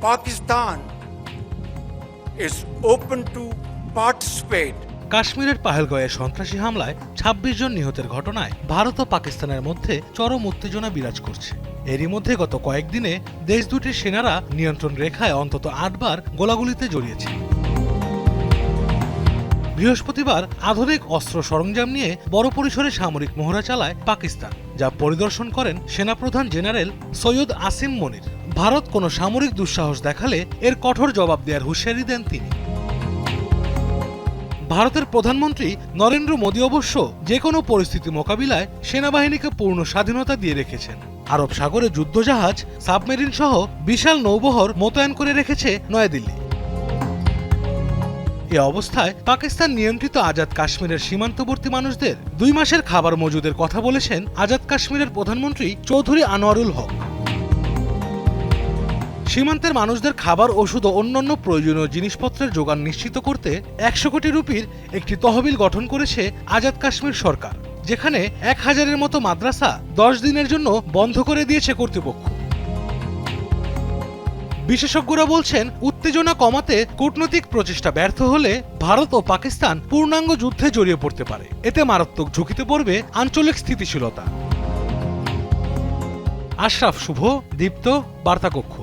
Pakistan is open to participate. কাশ্মীরের পাহেলগয়ে সন্ত্রাসী হামলায় ২৬ জন নিহতের ঘটনায় ভারত ও পাকিস্তানের মধ্যে চরম উত্তেজনা বিরাজ করছে। এরই মধ্যে গত কয়েকদিনে দেশ দুটির সেনারা নিয়ন্ত্রণ রেখায় অন্তত আটবার গোলাগুলিতে জড়িয়েছে। বৃহস্পতিবার আধুনিক অস্ত্র সরঞ্জাম নিয়ে বড় পরিসরে সামরিক মহড়া চালায় পাকিস্তান, যা পরিদর্শন করেন সেনাপ্রধান জেনারেল সৈয়দ আসিম মনির। ভারত কোনো সামরিক দুঃসাহস দেখালে এর কঠোর জবাব দেওয়ার হুঁশিয়ারি দেন তিনি। ভারতের প্রধানমন্ত্রী নরেন্দ্র মোদী অবশ্য যে কোনো পরিস্থিতি মোকাবিলায় সেনাবাহিনীকে পূর্ণ স্বাধীনতা দিয়ে রেখেছেন। আরব সাগরে যুদ্ধজাহাজ, সাবমেরিন সহ বিশাল নৌবহর মোতায়েন করে রেখেছে নয়াদিল্লি। এ অবস্থায় পাকিস্তান নিয়ন্ত্রিত আজাদ কাশ্মীরের সীমান্তবর্তী মানুষদের দুই মাসের খাবার মজুদের কথা বলেছেন আজাদ কাশ্মীরের প্রধানমন্ত্রী চৌধুরী আনোয়ারুল হক। সীমান্তের মানুষদের খাবার, ওষুধ ও অন্যান্য প্রয়োজনীয় জিনিসপত্রের যোগান নিশ্চিত করতে একশো কোটি রুপির একটি তহবিল গঠন করেছে আজাদ কাশ্মীর সরকার, যেখানে এক হাজারের মতো মাদ্রাসা দশ দিনের জন্য বন্ধ করে দিয়েছে কর্তৃপক্ষ। বিশেষজ্ঞরা বলছেন, উত্তেজনা কমাতে কূটনৈতিক প্রচেষ্টা ব্যর্থ হলে ভারত ও পাকিস্তান পূর্ণাঙ্গ যুদ্ধে জড়িয়ে পড়তে পারে। এতে মারাত্মক ঝুঁকিতে পড়বে আঞ্চলিক স্থিতিশীলতা। আশরাফ শুভ, দীপ্ত, বার্তাকক্ষ।